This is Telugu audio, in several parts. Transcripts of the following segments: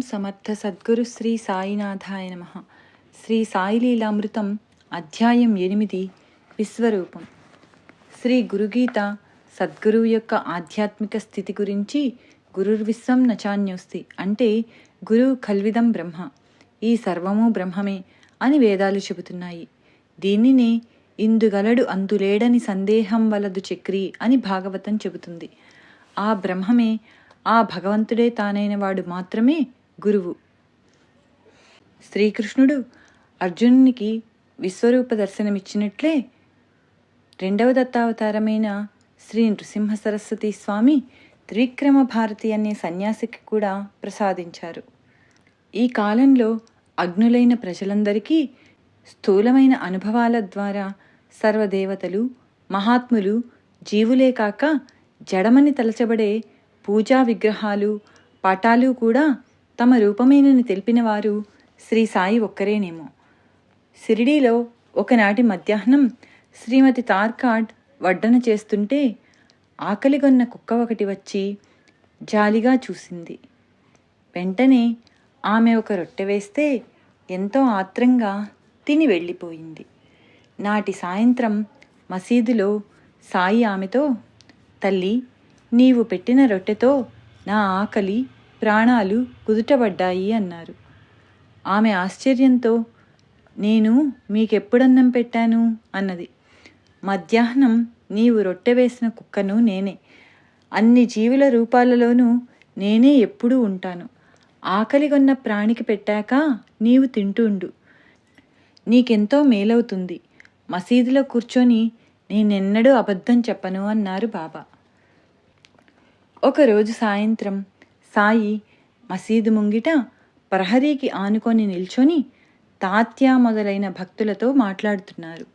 సమర్థ సద్గురు శ్రీ సాయినాథాయ నమ. శ్రీ సాయిలీలామృతం అధ్యాయం ఎనిమిది విశ్వరూపం. శ్రీ గురుగీత సద్గురువు యొక్క ఆధ్యాత్మిక స్థితి గురించి గురుర్విశ్వం నచాన్యోస్తి. అంటే గురువు కల్విదం బ్రహ్మ. ఈ సర్వము బ్రహ్మమే అని వేదాలు చెబుతున్నాయి. దీనినే ఇందుగలడు అందులేడని సందేహం వలదు చక్రి అని భాగవతం చెబుతుంది. ఆ బ్రహ్మమే ఆ భగవంతుడే తానైన వాడు మాత్రమే గురువు. శ్రీకృష్ణుడు అర్జునునికి విశ్వరూప దర్శనమిచ్చినట్లే రెండవ దత్తావతారమైన శ్రీ నృసింహ సరస్వతి స్వామి త్రివిక్రమ భారతి అనే సన్యాసికి కూడా ప్రసాదించారు. ఈ కాలంలో అగ్నులైన ప్రజలందరికీ స్థూలమైన అనుభవాల ద్వారా సర్వదేవతలు మహాత్ములు జీవులే కాక జడమని తలచబడే పూజా విగ్రహాలు పటాలు కూడా తమ రూపమేనని తెలిపినవారు శ్రీ సాయి ఒక్కరేనేమో. సిరిడీలో ఒకనాటి మధ్యాహ్నం శ్రీమతి తార్కాడ్ వడ్డన చేస్తుంటే ఆకలిగొన్న కుక్క ఒకటి వచ్చి జాలిగా చూసింది. వెంటనే ఆమె ఒక రొట్టె వేస్తే ఎంతో ఆత్రంగా తిని వెళ్ళిపోయింది. నాటి సాయంత్రం మసీదులో సాయి ఆమెతో తల్లి నీవు పెట్టిన రొట్టెతో నా ఆకలి ప్రాణాలు కుదుటబడ్డాయి అన్నారు. ఆమె ఆశ్చర్యంతో నేను మీకెప్పుడన్నం పెట్టాను? అన్నది. మధ్యాహ్నం నీవు రొట్టె వేసిన కుక్కను నేనే. అన్ని జీవుల రూపాలలోనూ నేనే ఎప్పుడూ ఉంటాను. ఆకలిగొన్న ప్రాణికి పెట్టాక నీవు తింటుండు నీకెంతో మేలవుతుంది. మసీదులో కూర్చొని నేనెన్నడూ అబద్ధం చెప్పను అన్నారు బాబా. ఒకరోజు సాయంత్రం సాయి మసీదు ముంగిట ప్రహరీకి ఆనుకొని నిల్చొని తాత్య మొదలైన భక్తులతో మాట్లాడుతున్నారు.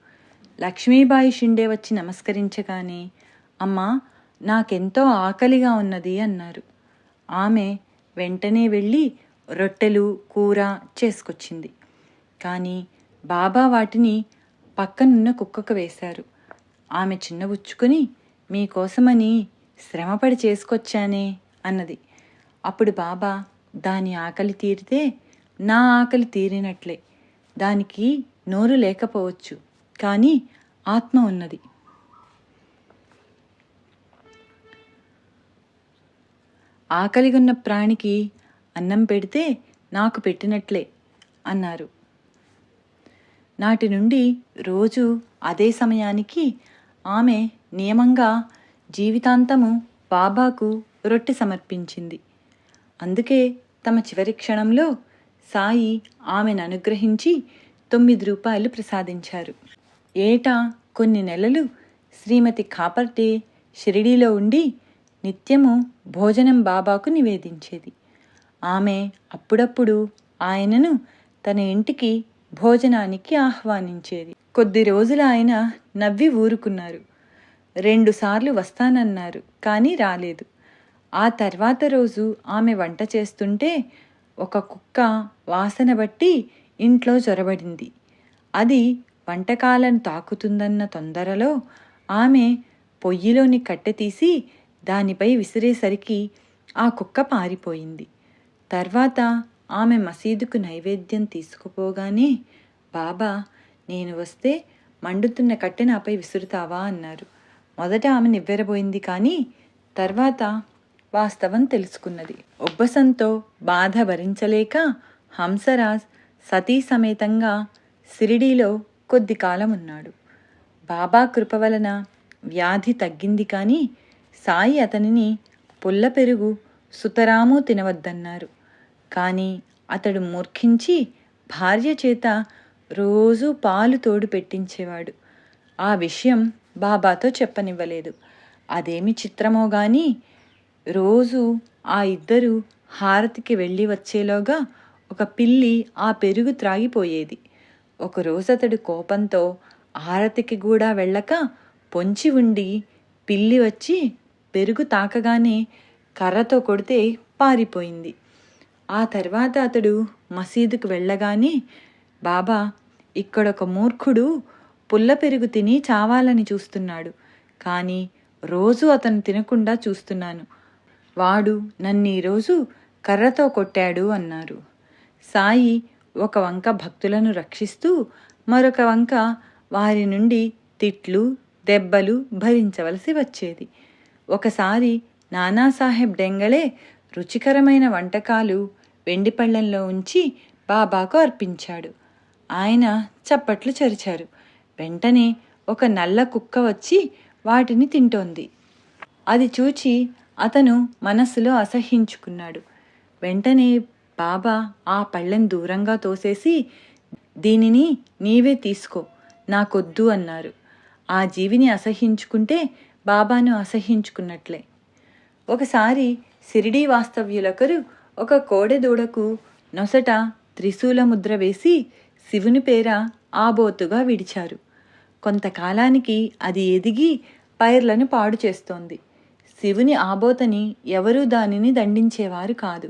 లక్ష్మీబాయి షిండే వచ్చి నమస్కరించగానే అమ్మా నాకెంతో ఆకలిగా ఉన్నది అన్నారు. ఆమె వెంటనే వెళ్ళి రొట్టెలు కూర చేసుకొచ్చింది. కానీ బాబా వాటిని పక్కనున్న కుక్కకు వేశారు. ఆమె చిన్నబుచ్చుకొని మీకోసమని శ్రమపడి చేసుకొచ్చానే అన్నది. అప్పుడు బాబా దాని ఆకలి తీరితే నా ఆకలి తీరినట్లే. దానికి నోరు లేకపోవచ్చు కానీ ఆత్మ ఉన్నది. ఆకలిగున్న ప్రాణికి అన్నం పెడితే నాకు పెట్టినట్లే అన్నారు. నాటి నుండి రోజు అదే సమయానికి ఆమె నియమంగా జీవితాంతము బాబాకు రొట్టె సమర్పించింది. అందుకే తమ చివరి క్షణంలో సాయి ఆమెను అనుగ్రహించి తొమ్మిది రూపాయలు ప్రసాదించారు. ఏటా కొన్ని నెలలు శ్రీమతి కాపర్టే షిరిడీలో ఉండి నిత్యము భోజనం బాబాకు నివేదించేది. ఆమె అప్పుడప్పుడు ఆయనను తన ఇంటికి భోజనానికి ఆహ్వానించేది. కొద్ది రోజులు ఆయన నవ్వి ఊరుకున్నారు. రెండుసార్లు వస్తానన్నారు కానీ రాలేదు. ఆ తర్వాత రోజు ఆమె వంట చేస్తుంటే ఒక కుక్క వాసన బట్టి ఇంట్లో చొరబడింది. అది వంటకాలను తాకుతుందన్న తొందరలో ఆమె పొయ్యిలోని కట్టె తీసి దానిపై విసిరేసరికి ఆ కుక్క పారిపోయింది. తర్వాత ఆమె మసీదుకు నైవేద్యం తీసుకుపోగానే బాబా నేను వస్తే మండుతున్న కట్టె నాపై విసురుతావా? అన్నారు. మొదట ఆమె నివ్వెరబోయింది కానీ తర్వాత వాస్తవం తెలుసుకున్నది. ఉబ్బసంతో బాధ భరించలేక హంసరాజ్ సతీ సమేతంగా సిరిడీలో కొద్ది కాలం ఉన్నాడు. బాబా కృప వలన వ్యాధి తగ్గింది కానీ సాయి అతనిని పుల్ల పెరుగు సుతరాము తినవద్దన్నారు. కానీ అతడు మూర్ఖించి భార్య చేత రోజూ పాలు తోడు పెట్టించేవాడు. ఆ విషయం బాబాతో చెప్పనివ్వలేదు. అదేమి చిత్రమో కానీ రోజు ఆ ఇద్దరు హారతికి వెళ్ళి వచ్చేలోగా ఒక పిల్లి ఆ పెరుగు త్రాగిపోయేది. ఒకరోజు అతడు కోపంతో హారతికి కూడా వెళ్ళక పొంచి ఉండి పిల్లి వచ్చి పెరుగు తాకగానే కర్రతో కొడితే పారిపోయింది. ఆ తర్వాత అతడు మసీదుకు వెళ్ళగానే బాబా ఇక్కడొక మూర్ఖుడు పుల్ల పెరుగు తిని చావాలని చూస్తున్నాడు. కానీ రోజు అతను తినకుండా చూస్తున్నాను. వాడు నన్నీరోజు కర్రతో కొట్టాడు అన్నారు. సాయి ఒక వంక భక్తులను రక్షిస్తూ మరొక వంక వారి నుండి తిట్లు దెబ్బలు భరించవలసి వచ్చేది. ఒకసారి నానాసాహెబ్ డెంగళే రుచికరమైన వంటకాలు వెండి పళ్ళెంలో ఉంచి బాబాకు అర్పించాడు. ఆయన చప్పట్లు చరిచారు. వెంటనే ఒక నల్ల కుక్క వచ్చి వాటిని తింటోంది. అది చూచి అతను మనస్సులో అసహ్యించుకున్నాడు వెంటనే బాబా ఆ పళ్ళెం దూరంగా తోసేసి దీనిని నీవే తీసుకో నాకొద్దు అన్నారు. ఆ జీవిని అసహించుకుంటే బాబాను అసహ్యించుకున్నట్లే ఒకసారి సిరిడీ వాస్తవ్యులొకరు ఒక కోడెదూడకు నొసట త్రిశూల ముద్ర వేసి శివుని పేర ఆబోతుగా విడిచారు. కొంతకాలానికి అది ఎదిగి పైర్లను పాడు చేస్తోంది. శివుని ఆబోతని ఎవరూ దానిని దండించేవారు కాదు.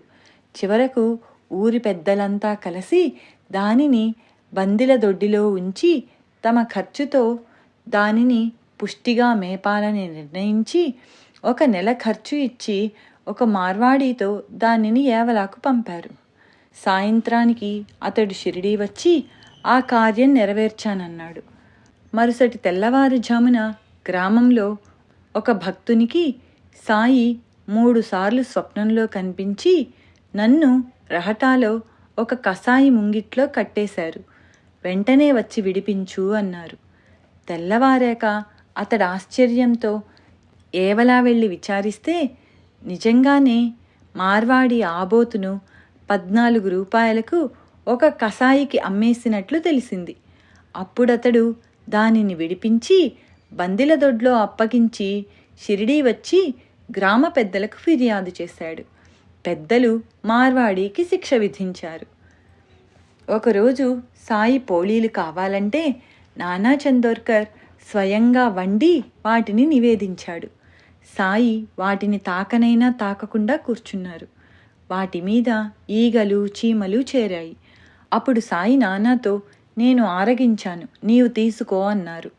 చివరకు ఊరి పెద్దలంతా కలిసి దానిని బందిల దొడ్డిలో ఉంచి తమ ఖర్చుతో దానిని పుష్టిగా మేపాలని నిర్ణయించి ఒక నెల ఖర్చు ఇచ్చి ఒక మార్వాడీతో దానిని ఏవలాకు పంపారు. సాయంత్రానికి అతడు షిరిడీ వచ్చి ఆ కార్యం నెరవేర్చానన్నాడు. మరుసటి తెల్లవారుజామున గ్రామంలో ఒక భక్తునికి సాయి మూడుసార్లు స్వప్నంలో కనిపించి నన్ను రహటాలో ఒక కసాయి ముంగిట్లో కట్టేశారు. వెంటనే వచ్చి విడిపించు అన్నారు. తెల్లవారాక అతడు ఆశ్చర్యంతో ఏవలా వెళ్ళి విచారిస్తే నిజంగానే మార్వాడి ఆబోతును పద్నాలుగు రూపాయలకు ఒక కసాయికి అమ్మేసినట్లు తెలిసింది. అప్పుడతడు దానిని విడిపించి బందిల దొడ్లో అప్పగించి షిరిడీ వచ్చి గ్రామ పెద్దలకు ఫిర్యాదు చేశాడు. పెద్దలు మార్వాడీకి శిక్ష విధించారు. ఒకరోజు సాయి పోలీలు కావాలంటే నానా చందోర్కర్ స్వయంగా వండి వాటిని నివేదించాడు. సాయి వాటిని తాకనైనా తాకకుండా కూర్చున్నారు. వాటి మీద ఈగలు చీమలు చేరాయి. అప్పుడు సాయి నానాతో నేను ఆరగించాను నీవు తీసుకో అన్నారు.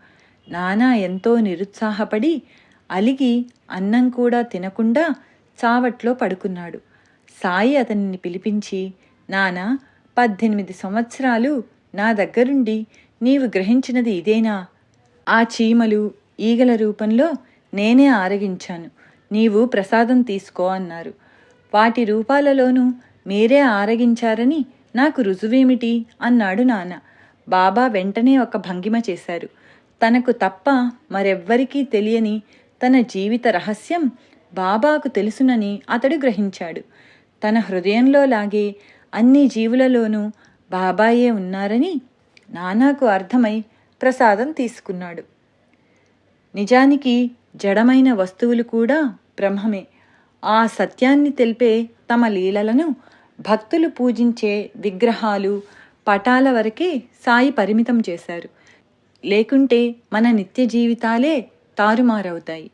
నానా ఎంతో నిరుత్సాహపడి అలిగి అన్నం కూడా తినకుండా చావట్లో పడుకున్నాడు. సాయి అతనిని పిలిపించి నానా పద్దెనిమిది సంవత్సరాలు నా దగ్గరుండి నీవు గ్రహించినది ఇదేనా? ఆ చీమలు ఈగల రూపంలో నేనే ఆరగించాను. నీవు ప్రసాదం తీసుకో అన్నారు. వాటి రూపాలలోనూ మీరే ఆరగించారని నాకు రుజువేమిటి అన్నాడు నాన్న బాబా వెంటనే ఒక భంగిమ చేశారు. తనకు తప్ప మరెవ్వరికీ తెలియని తన జీవిత రహస్యం బాబాకు తెలుసునని అతడు గ్రహించాడు. తన హృదయంలో లాగే అన్ని జీవులలోనూ బాబాయే ఉన్నారని నానాకు అర్థమై ప్రసాదం తీసుకున్నాడు. నిజానికి జడమైన వస్తువులు కూడా బ్రహ్మమే. ఆ సత్యాన్ని తెలిపే తమ లీలలను భక్తులు పూజించే విగ్రహాలు పటాల వరకే సాయి పరిమితం చేశారు. లేకుంటే మన నిత్య జీవితాలే తారుమారవుతాయి.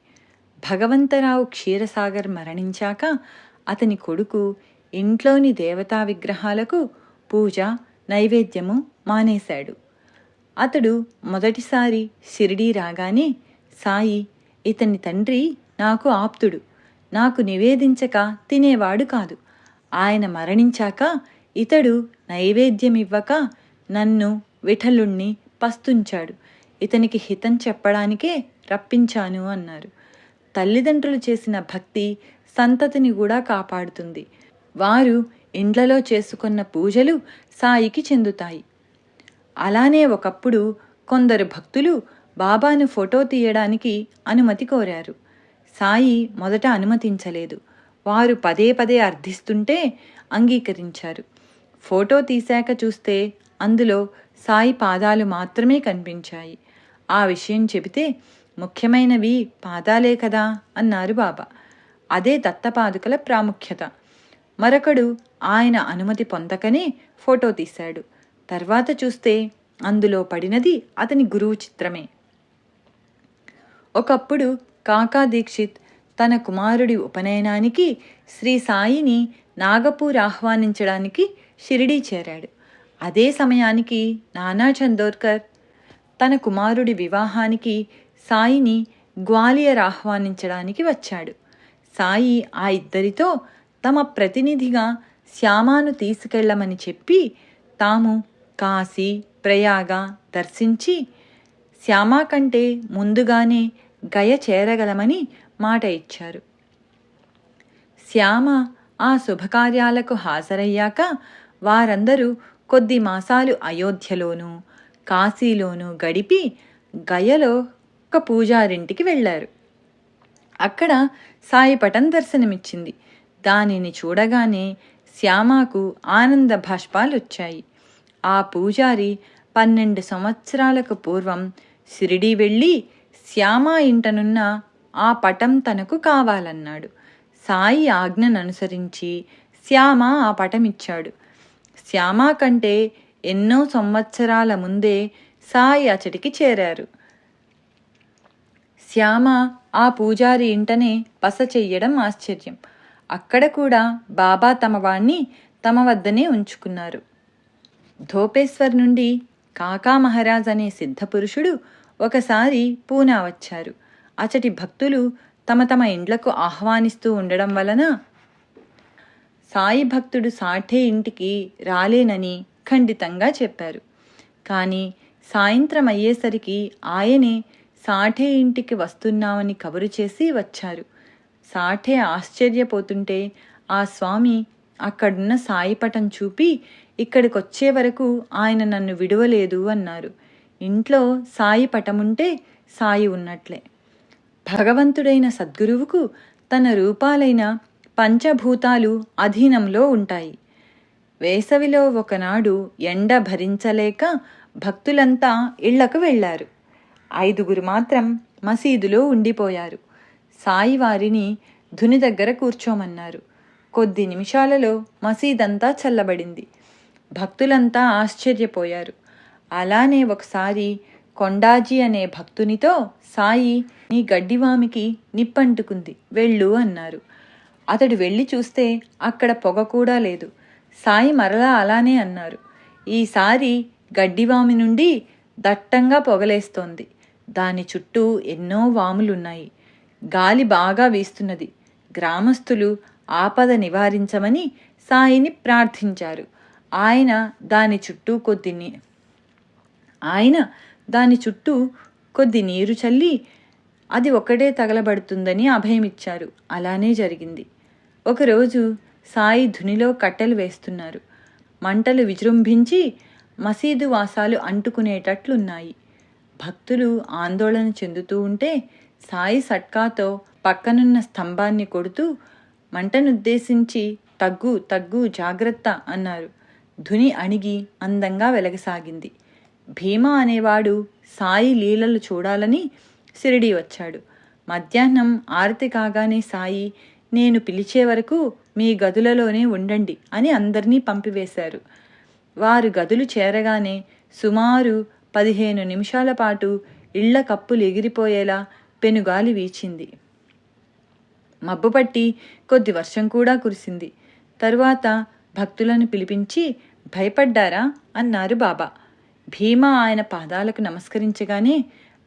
భగవంతరావు క్షీరసాగర్ మరణించాక అతని కొడుకు ఇంట్లోని దేవతా విగ్రహాలకు పూజ నైవేద్యము మానేశాడు. అతడు మొదటిసారి షిరిడీ రాగానే సాయి ఇతని తండ్రి నాకు ఆప్తుడు. నాకు నివేదించక తినేవాడు కాదు. ఆయన మరణించాక ఇతడు నైవేద్యమివ్వక నన్ను విఠలుణ్ణి పస్తుంచాడు. ఇతనికి హితం చెప్పడానికే రప్పించాను అన్నారు. తల్లిదండ్రులు చేసిన భక్తి సంతతిని కూడా కాపాడుతుంది. వారు ఇండ్లలో చేసుకున్న పూజలు సాయికి చెందుతాయి. అలానే ఒకప్పుడు కొందరు భక్తులు బాబాను ఫోటో తీయడానికి అనుమతి కోరారు. సాయి మొదట అనుమతించలేదు. వారు పదే పదే అర్థిస్తుంటే అంగీకరించారు. ఫోటో తీశాక చూస్తే అందులో సాయి పాదాలు మాత్రమే కనిపించాయి. ఆ విషయం చెబితే ముఖ్యమైనవి పాదాలే కదా అన్నారు బాబా. అదే దత్తపాదుకల ప్రాముఖ్యత. మరొకడు ఆయన అనుమతి పొందకనే ఫోటో తీశాడు. తర్వాత చూస్తే అందులో పడినది అతని గురువు చిత్రమే. ఒకప్పుడు కాకా దీక్షిత్ తన కుమారుడి ఉపనయనానికి శ్రీ సాయిని నాగపూర్ ఆహ్వానించడానికి షిరిడీ చేరాడు. అదే సమయానికి నానా చందోర్కర్ తన కుమారుడి వివాహానికి సాయిని గ్వాలియర్ ఆహ్వానించడానికి వచ్చాడు. సాయి ఆ ఇద్దరితో తమ ప్రతినిధిగా శ్యామాను తీసుకెళ్ళమని చెప్పి తాము కాశీ ప్రయాగ దర్శించి శ్యామ కంటే ముందుగానే గయ చేరగలమని మాట ఇచ్చారు. శ్యామ ఆ శుభకార్యాలకు హాజరయ్యాక వారందరూ కొద్ది మాసాలు అయోధ్యలోనూ కాశీలోనూ గడిపి గయలో ఒక పూజారింటికి వెళ్ళారు. అక్కడ సాయి పటం దర్శనమిచ్చింది. దానిని చూడగానే శ్యామకు ఆనంద భాష్పాలు వచ్చాయి ఆ పూజారి పన్నెండు సంవత్సరాలకు పూర్వం షిరిడి వెళ్ళి శ్యామ ఇంటనున్న ఆ పటం తనకు కావాలన్నాడు. సాయి ఆజ్ఞను అనుసరించి శ్యామ ఆ పటం ఇచ్చాడు శ్యామ కంటే ఎన్నో సంవత్సరాల ముందే సాయి అచటికి చేరారు. శ్యామ ఆ పూజారి ఇంటనే బస చెయ్యడం ఆశ్చర్యం. అక్కడ కూడా బాబా తమ వాణ్ణి తమ వద్దనే ఉంచుకున్నారు. ధోపేశ్వర్ నుండి కాకా మహారాజ్ అనే సిద్ధపురుషుడు ఒకసారి పూనా వచ్చారు. అచటి భక్తులు తమ తమ ఇండ్లకు ఆహ్వానిస్తూ ఉండడం వలన సాయి భక్తుడు సాఠే ఇంటికి రాలేనని ఖండితంగా చెప్పారు. కానీ సాయంత్రం అయ్యేసరికి ఆయనే సాఠే ఇంటికి వస్తున్నామని కబురు చేసి వచ్చారు. సాఠే ఆశ్చర్యపోతుంటే ఆ స్వామి అక్కడున్న సాయిపటం చూపి ఇక్కడికొచ్చే వరకు ఆయన నన్ను విడవలేదు అన్నారు. ఇంట్లో సాయి పటముంటే సాయి ఉన్నట్లే. భగవంతుడైన సద్గురువుకు తన రూపాలైన పంచభూతాలు అధీనంలో ఉంటాయి. వేసవిలో ఒకనాడు ఎండ భరించలేక భక్తులంతా ఇళ్ళకు వెళ్ళారు ఐదుగురు మాత్రం మసీదులో ఉండిపోయారు. సాయి వారిని ధుని దగ్గర కూర్చోమన్నారు. కొద్ది నిమిషాలలో మసీదంతా చల్లబడింది. భక్తులంతా ఆశ్చర్యపోయారు. అలానే ఒకసారి కొండాజీ అనే భక్తునితో సాయి నీ గడ్డివామికి నిప్పంటుకుంది వెళ్ళు అన్నారు. అతడు వెళ్ళి చూస్తే అక్కడ పొగ కూడా లేదు. సాయి మరలా అలానే అన్నారు. ఈసారి గడ్డివామి నుండి దట్టంగా పొగలేస్తోంది. దాని చుట్టూ ఎన్నో వాములున్నాయి. గాలి బాగా వీస్తున్నది. గ్రామస్తులు ఆపద నివారించమని సాయిని ప్రార్థించారు. ఆయన దాని చుట్టూ కొద్ది ఆయన దాని చుట్టూ కొద్ది నీరు చల్లి అది ఒకటే తగలబడుతుందని అభయమిచ్చారు. అలానే జరిగింది. ఒకరోజు సాయి ధునిలో కట్టెలు వేస్తున్నారు. మంటలు విజృంభించి మసీదు వాసాలు అంటుకునేటట్లున్నాయి. భక్తులు ఆందోళన చెందుతూ ఉంటే సాయి సట్కాతో పక్కనున్న స్తంభాన్ని కొడుతూ మంటనుద్దేశించి తగ్గు తగ్గు జాగ్రత్త అన్నారు. ధుని అణిగి అందంగా వెలగసాగింది. భీమా అనేవాడు సాయి లీలలు చూడాలని సిరిడి వచ్చాడు. మధ్యాహ్నం ఆరతి కాగానే సాయి నేను పిలిచే వరకు మీ గదులలోనే ఉండండి అని అందరినీ పంపివేశారు. వారు గదులు చేరగానే సుమారు పదిహేను నిమిషాల పాటు ఇళ్ళ కప్పులు ఎగిరిపోయేలా పెనుగాలి వీచింది. మబ్బుపట్టి కొద్ది వర్షం కూడా కురిసింది. తరువాత భక్తులను పిలిపించి భయపడ్డారా? అన్నారు బాబా. భీమా ఆయన పాదాలకు నమస్కరించగానే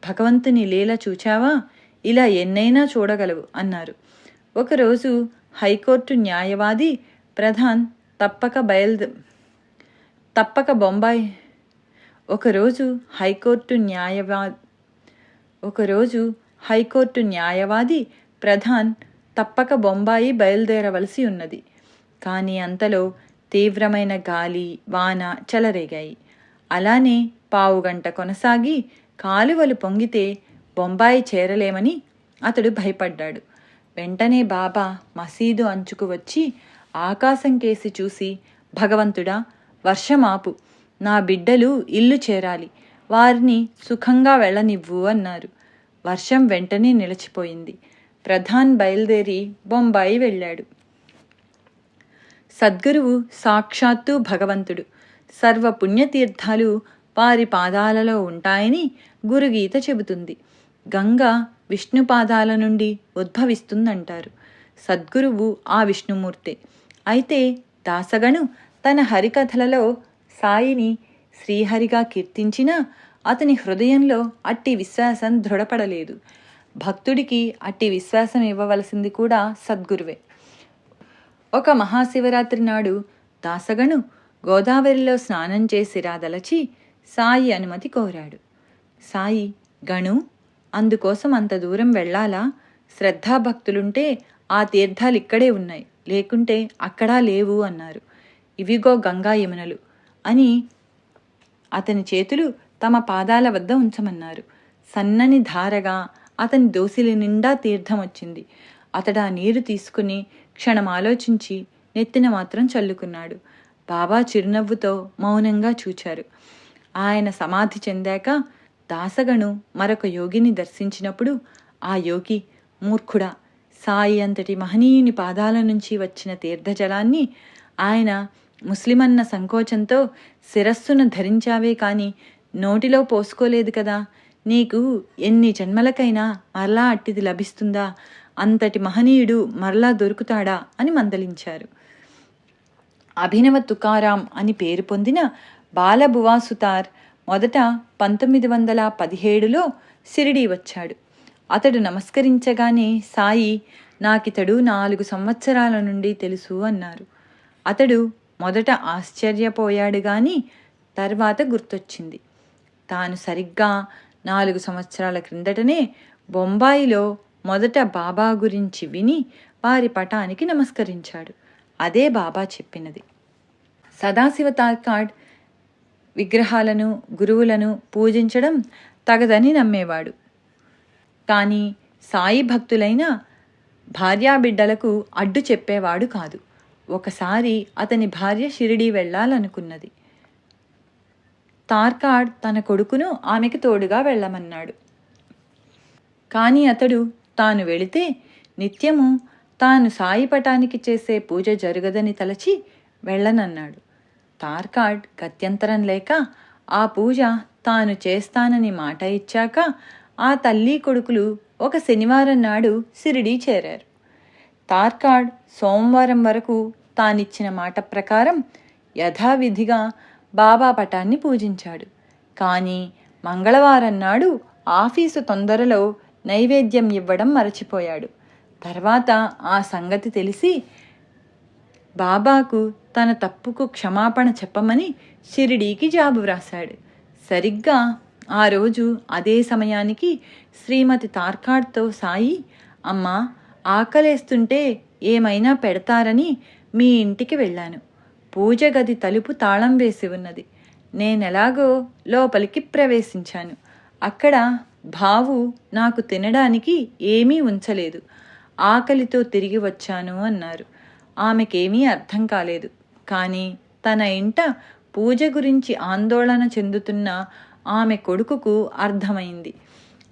భగవంతుని లీల చూచావా? ఇలా ఎన్నైనా చూడగలవు అన్నారు. ఒకరోజు హైకోర్టు న్యాయవాది ప్రధాన్ తప్పక బయలుదే తప్పక బొంబాయి ఒకరోజు హైకోర్టు న్యాయవా ఒకరోజు హైకోర్టు న్యాయవాది ప్రధాన్ తప్పక బొంబాయి బయలుదేరవలసి ఉన్నది. కానీ అంతలో తీవ్రమైన గాలి వాన చెలరేగాయి. అలానే పావుగంట కొనసాగి కాలువలు పొంగితే బొంబాయి చేరలేమని అతడు భయపడ్డాడు. వెంటనే బాబా మసీదు అంచుకు వచ్చి ఆకాశం కేసి చూసి భగవంతుడా వర్షమాపు. నా బిడ్డలు ఇల్లు చేరాలి. వారిని సుఖంగా వెళ్ళనివ్వు అన్నారు. వర్షం వెంటనే నిలిచిపోయింది. ప్రధాన్ బయలుదేరి బొంబాయి వెళ్ళాడు. సద్గురువు సాక్షాత్తు భగవంతుడు. సర్వ పుణ్యతీర్థాలు వారి పాదాలలో ఉంటాయని గురుగీత చెబుతుంది. గంగ విష్ణు పాదాల నుండి ఉద్భవిస్తుందంటారు. సద్గురువు ఆ విష్ణుమూర్తే. అయితే దాసగను తన హరికథలలో సాయిని శ్రీహరిగా కీర్తించిన అతని హృదయంలో అట్టి విశ్వాసం దృఢపడలేదు. భక్తుడికి అట్టి విశ్వాసం ఇవ్వవలసింది కూడా సద్గురువే. ఒక మహాశివరాత్రి నాడు దాసగను గోదావరిలో స్నానం చేసి రాదలచి సాయి అనుమతి కోరాడు. సాయి గణు అందుకోసం అంత దూరం వెళ్ళాలా? శ్రద్ధాభక్తులుంటే ఆ తీర్థాలు ఇక్కడే ఉన్నాయి. లేకుంటే అక్కడా లేవు అన్నారు. ఇవిగో గంగా యమునలు. అని అతని చేతులు తమ పాదాల వద్ద ఉంచమన్నారు. సన్నని ధారగా అతని దోసిలి నిండా తీర్థం వచ్చింది. అతడు ఆ నీరు తీసుకుని క్షణం ఆలోచించి నెత్తిన మాత్రం చల్లుకున్నాడు. బాబా చిరునవ్వుతో మౌనంగా చూచారు. ఆయన సమాధి చెందాక దాసగను మరొక యోగిని దర్శించినప్పుడు ఆ యోగి మూర్ఖుడా సాయి అంతటి మహనీయుని పాదాల నుంచి వచ్చిన తీర్థజలాన్ని ఆయన ముస్లిమన్న సంకోచంతో శిరస్సును ధరించావే కాని నోటిలో పోసుకోలేదు కదా. నీకు ఎన్ని జన్మలకైనా మరలా అట్టిది లభిస్తుందా? అంతటి మహనీయుడు మరలా దొరుకుతాడా? అని మందలించారు. అభినవ తుకారాం అని పేరు పొందిన బాలభువాసుతార్ మొదట పంతొమ్మిది వందల పదిహేడులో సిరిడి వచ్చాడు. అతడు నమస్కరించగానే సాయి నాకితడు నాలుగు సంవత్సరాల నుండి తెలుసు అన్నారు. అతడు మొదట ఆశ్చర్యపోయాడు గాని తర్వాత గుర్తొచ్చింది. తాను సరిగ్గా నాలుగు సంవత్సరాల క్రిందటనే బొంబాయిలో మొదట బాబా గురించి విని వారి పటానికి నమస్కరించాడు. అదే బాబా చెప్పినది. సదాశివ తాల్కాడ్ విగ్రహాలను గురువులను పూజించడం తగదని నమ్మేవాడు. కానీ సాయి భక్తులైన భార్యాబిడ్డలకు అడ్డు చెప్పేవాడు కాదు. ఒకసారి అతని భార్య షిరిడీ వెళ్ళాలనుకున్నది. తార్కాడ్ తన కొడుకును ఆమెకి తోడుగా వెళ్ళమన్నాడు. కానీ అతడు తాను వెళితే నిత్యము తాను సాయి పటానికి చేసే పూజ జరగదని తలచి వెళ్ళనన్నాడు. తార్కాడ్ గత్యంతరం లేక ఆ పూజ తాను చేస్తానని మాట ఇచ్చాక ఆ తల్లి కొడుకులు ఒక శనివారం నాడు సిరిడీ చేరారు. తార్కాడ్ సోమవారం వరకు తానిచ్చిన మాట ప్రకారం యథావిధిగా బాబా పటాన్ని పూజించాడు. కానీ మంగళవారం నాడు ఆఫీసు తొందరలో నైవేద్యం ఇవ్వడం మరచిపోయాడు. తర్వాత ఆ సంగతి తెలిసి బాబాకు తన తప్పుకు క్షమాపణ చెప్పమని షిరిడీకి జాబు వ్రాశాడు. సరిగ్గా ఆ రోజు అదే సమయానికి శ్రీమతి తార్కాడ్తో సాయి అమ్మా ఆకలేస్తుంటే ఏమైనా పెడతారని మీ ఇంటికి వెళ్ళాను. పూజ గది తలుపు తాళం వేసి ఉన్నది. నేనెలాగో లోపలికి ప్రవేశించాను. అక్కడ బావు నాకు తినడానికి ఏమీ ఉంచలేదు. ఆకలితో తిరిగి వచ్చాను అన్నారు. ఆమెకేమీ అర్థం కాలేదు. కానీ తన ఇంట పూజ గురించి ఆందోళన చెందుతున్న ఆమె కొడుకుకు అర్థమైంది.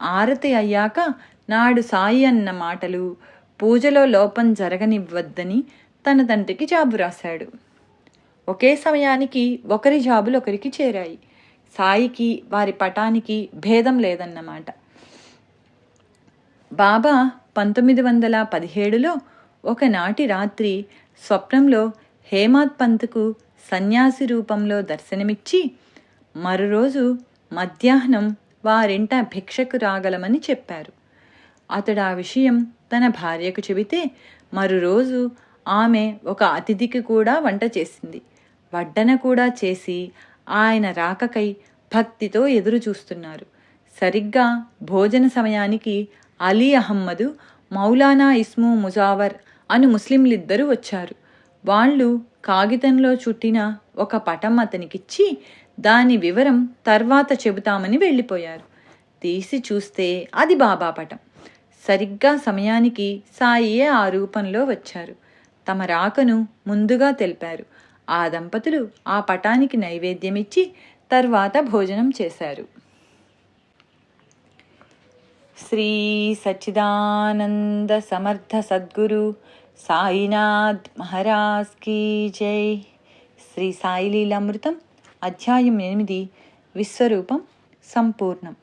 ఆరతి అయ్యాక నాడు సాయి అన్న మాటలు పూజలో లోపం జరగనివ్వద్దని తన తండ్రికి జాబు రాశాడు. ఒకే సమయానికి ఒకరి జాబులు ఒకరికి చేరాయి. సాయికి వారి పటానికి భేదం లేదన్నమాట. బాబా పంతొమ్మిది వందల పదిహేడులో ఒకనాటి రాత్రి స్వప్నంలో హేమాత్ పంత్కు సన్యాసి రూపంలో దర్శనమిచ్చి మరోరోజు మధ్యాహ్నం వారింట భిక్షకు రాగలమని చెప్పారు. అతడు ఆ విషయం తన భార్యకు చెబితే మరురోజు ఆమె ఒక అతిథికి కూడా వంట చేసింది. వడ్డన కూడా చేసి ఆయన రాకకై భక్తితో ఎదురు చూస్తున్నారు. సరిగ్గా భోజన సమయానికి అలీ అహమ్మదు మౌలానా ఇస్ము ముజావర్ అను ముస్లింలిద్దరూ వచ్చారు. వాళ్ళు కాగితంలో చుట్టిన ఒక పటం అతనికిచ్చి దాని వివరం తర్వాత చెబుతామని వెళ్ళిపోయారు. తీసి చూస్తే అది బాబా పటం. సరిగ్గా సమయానికి సాయియే ఆ రూపంలో వచ్చారు. తమ రాకను ముందుగా తెలిపారు. ఆ దంపతులు ఆ పటానికి నైవేద్యమిచ్చి తర్వాత భోజనం చేశారు. శ్రీ సచ్చిదానంద సమర్థ సద్గురు సాయినాథ్ మహారాజ్ కీ జై. శ్రీ సాయిలీలామృతం అధ్యాయం ఎనిమిది విశ్వరూపం సంపూర్ణం.